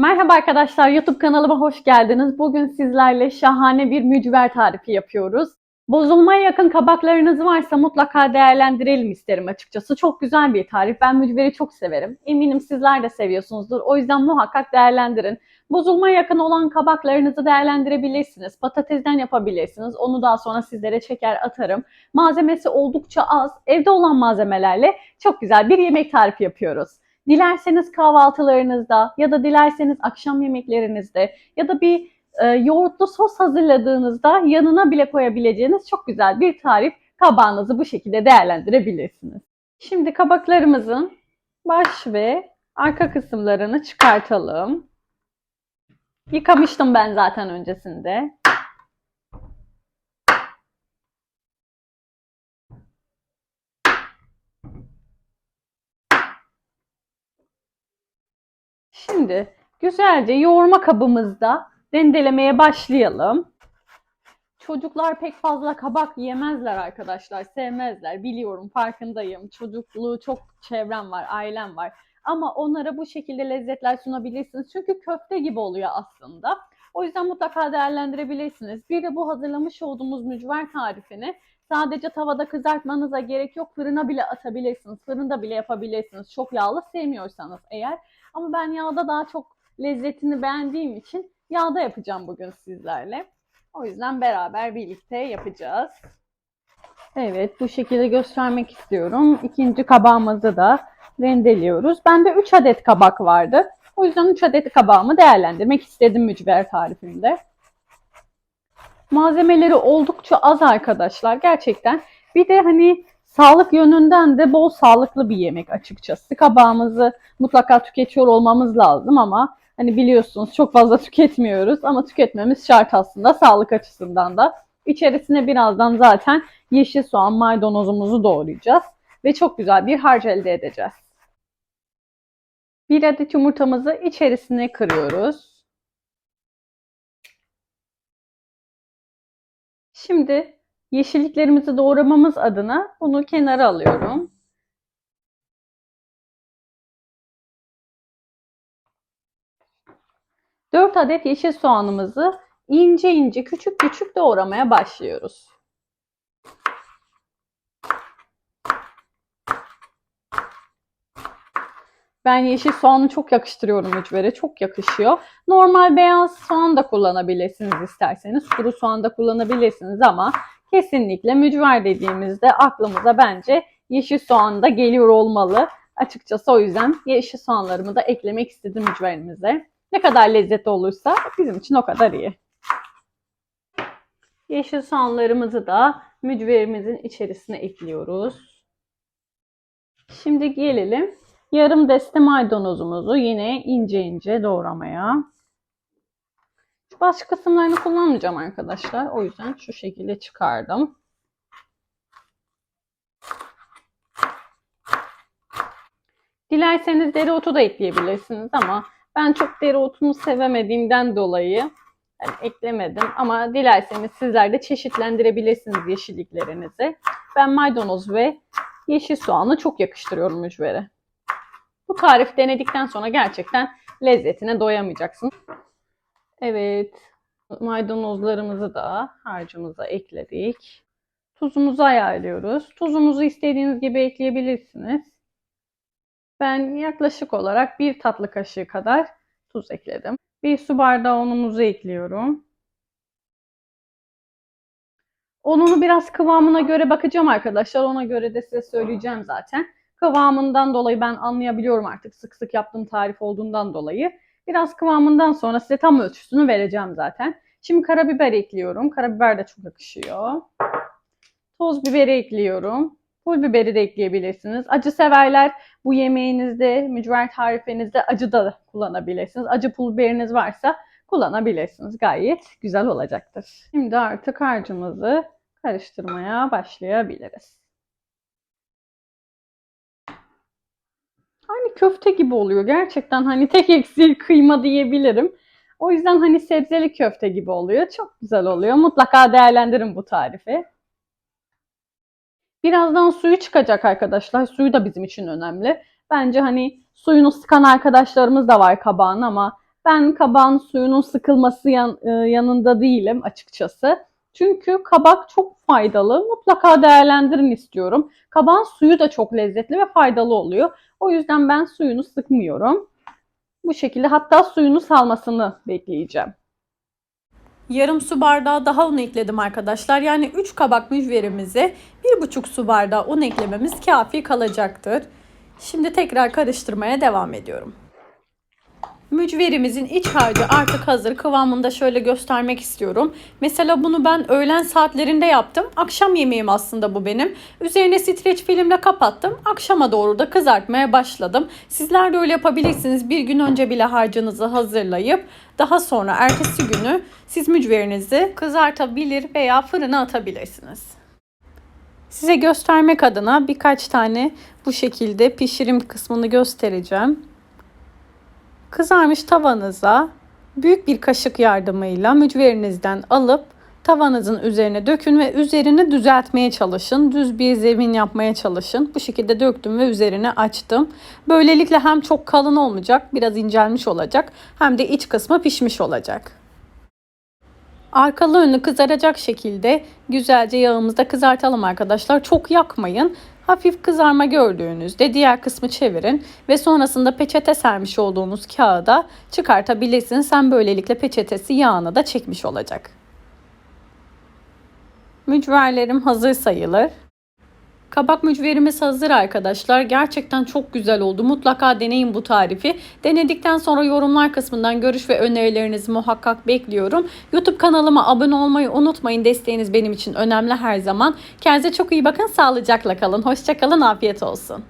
Merhaba arkadaşlar, YouTube kanalıma hoş geldiniz. Bugün sizlerle şahane bir mücver tarifi yapıyoruz. Bozulmaya yakın kabaklarınız varsa mutlaka değerlendirelim isterim açıkçası. Çok güzel bir tarif. Ben mücveri çok severim. Eminim sizler de seviyorsunuzdur. O yüzden muhakkak değerlendirin. Bozulmaya yakın olan kabaklarınızı değerlendirebilirsiniz. Patatesden yapabilirsiniz. Onu daha sonra sizlere çeker atarım. Malzemesi oldukça az. Evde olan malzemelerle çok güzel bir yemek tarifi yapıyoruz. Dilerseniz kahvaltılarınızda ya da dilerseniz akşam yemeklerinizde ya da bir e, yoğurtlu sos hazırladığınızda yanına bile koyabileceğiniz çok güzel bir tarif. Kabağınızı bu şekilde değerlendirebilirsiniz. Şimdi kabaklarımızın baş ve arka kısımlarını çıkartalım. Yıkamıştım ben zaten öncesinde. Şimdi güzelce yoğurma kabımızda rendelemeye başlayalım. Çocuklar pek fazla kabak yemezler arkadaşlar, sevmezler. Biliyorum, farkındayım. Çocukluğu çok çevrem var, ailem var. Ama onlara bu şekilde lezzetler sunabilirsiniz. Çünkü köfte gibi oluyor aslında. O yüzden mutlaka değerlendirebilirsiniz. Bir de bu hazırlamış olduğumuz mücver tarifini sadece tavada kızartmanıza gerek yok. Fırına bile atabilirsiniz. Fırında bile yapabilirsiniz. Çok yağlı sevmiyorsanız eğer. Ama ben yağda daha çok lezzetini beğendiğim için yağda yapacağım bugün sizlerle. O yüzden beraber birlikte yapacağız. Evet bu şekilde göstermek istiyorum. İkinci kabağımızı da rendeliyoruz. Bende 3 adet kabak vardı. O yüzden 3 adet kabağımı değerlendirmek istedim mücver tarifimde. Malzemeleri oldukça az arkadaşlar gerçekten. Bir de hani sağlık yönünden de bol sağlıklı bir yemek açıkçası. Kabağımızı mutlaka tüketiyor olmamız lazım ama hani biliyorsunuz çok fazla tüketmiyoruz ama tüketmemiz şart aslında sağlık açısından da. İçerisine birazdan zaten yeşil soğan, maydanozumuzu doğrayacağız ve çok güzel bir harç elde edeceğiz. Bir adet yumurtamızı içerisine kırıyoruz. Şimdi yeşilliklerimizi doğramamız adına bunu kenara alıyorum. Dört adet yeşil soğanımızı ince ince küçük küçük doğramaya başlıyoruz. Ben yeşil soğanı çok yakıştırıyorum mücvere. Çok yakışıyor. Normal beyaz soğan da kullanabilirsiniz isterseniz. Kuru soğan da kullanabilirsiniz ama kesinlikle mücver dediğimizde aklımıza bence yeşil soğan da geliyor olmalı. Açıkçası o yüzden yeşil soğanlarımı da eklemek istedim mücverimize. Ne kadar lezzetli olursa bizim için o kadar iyi. Yeşil soğanlarımızı da mücverimizin içerisine ekliyoruz. Şimdi gelelim yarım deste maydanozumuzu yine ince ince doğramaya. Baş kısımlarını kullanmayacağım arkadaşlar. O yüzden şu şekilde çıkardım. Dilerseniz dereotu da ekleyebilirsiniz ama ben çok dereotunu sevemediğimden dolayı yani eklemedim. Ama dilerseniz sizler de çeşitlendirebilirsiniz yeşilliklerinizi. Ben maydanoz ve yeşil soğanı çok yakıştırıyorum mücvere. Bu tarif denedikten sonra gerçekten lezzetine doyamayacaksın. Evet, maydanozlarımızı da harcımıza ekledik. Tuzumuzu ayarlıyoruz. Tuzumuzu istediğiniz gibi ekleyebilirsiniz. Ben yaklaşık olarak bir tatlı kaşığı kadar tuz ekledim. Bir su bardağı unumuzu ekliyorum. Ununu biraz kıvamına göre bakacağım arkadaşlar. Ona göre de size söyleyeceğim zaten. Kıvamından dolayı ben anlayabiliyorum artık sık sık yaptığım tarif olduğundan dolayı. Biraz kıvamından sonra size tam ölçüsünü vereceğim zaten. Şimdi karabiber ekliyorum. Karabiber de çok yakışıyor. Toz biberi ekliyorum. Pul biberi de ekleyebilirsiniz. Acı severler bu yemeğinizde, mücver tarifinizde acı da kullanabilirsiniz. Acı pul biberiniz varsa kullanabilirsiniz. Gayet güzel olacaktır. Şimdi artık harcımızı karıştırmaya başlayabiliriz. Hani köfte gibi oluyor. Gerçekten hani tek eksiği kıyma diyebilirim. O yüzden hani sebzeli köfte gibi oluyor. Çok güzel oluyor. Mutlaka değerlendirin bu tarifi. Birazdan suyu çıkacak arkadaşlar. Suyu da bizim için önemli. Bence hani suyunu sıkan arkadaşlarımız da var kabağın ama Ben kabağın suyunun sıkılması yan- e, yanında değilim açıkçası. Çünkü kabak çok faydalı. Mutlaka değerlendirin istiyorum. Kabağın suyu da çok lezzetli ve faydalı oluyor. O yüzden ben suyunu sıkmıyorum. Bu şekilde hatta suyunu salmasını bekleyeceğim. Yarım su bardağı daha un ekledim arkadaşlar. Yani 3 kabak mücverimize 1,5 su bardağı un eklememiz kafi kalacaktır. Şimdi tekrar karıştırmaya devam ediyorum. Mücverimizin iç harcı artık hazır. Kıvamında şöyle göstermek istiyorum. Mesela bunu ben öğlen saatlerinde yaptım. Akşam yemeğim aslında bu benim. Üzerine streç filmle kapattım. Akşama doğru da kızartmaya başladım. Sizler de öyle yapabilirsiniz. Bir gün önce bile harcınızı hazırlayıp daha sonra ertesi günü siz mücverinizi kızartabilir veya fırına atabilirsiniz. Size göstermek adına birkaç tane bu şekilde pişirim kısmını göstereceğim. Kızarmış tavanıza büyük bir kaşık yardımıyla mücverinizden alıp tavanızın üzerine dökün ve üzerini düzeltmeye çalışın. Düz bir zemin yapmaya çalışın. Bu şekilde döktüm ve üzerine açtım. Böylelikle hem çok kalın olmayacak, biraz incelmiş olacak hem de iç kısmı pişmiş olacak. Arkalı önlü kızaracak şekilde güzelce yağımızda kızartalım arkadaşlar. Çok yakmayın. Hafif kızarma gördüğünüzde diğer kısmı çevirin ve sonrasında peçete sermiş olduğunuz kağıda çıkartabilirsiniz. Sen böylelikle peçetesi yağını da çekmiş olacak. Mücverlerim hazır sayılır. Kabak mücverimiz hazır arkadaşlar. Gerçekten çok güzel oldu. Mutlaka deneyin bu tarifi. Denedikten sonra yorumlar kısmından görüş ve önerilerinizi muhakkak bekliyorum. YouTube kanalıma abone olmayı unutmayın. Desteğiniz benim için önemli her zaman. Kendinize çok iyi bakın. Sağlıcakla kalın. Hoşçakalın. Afiyet olsun.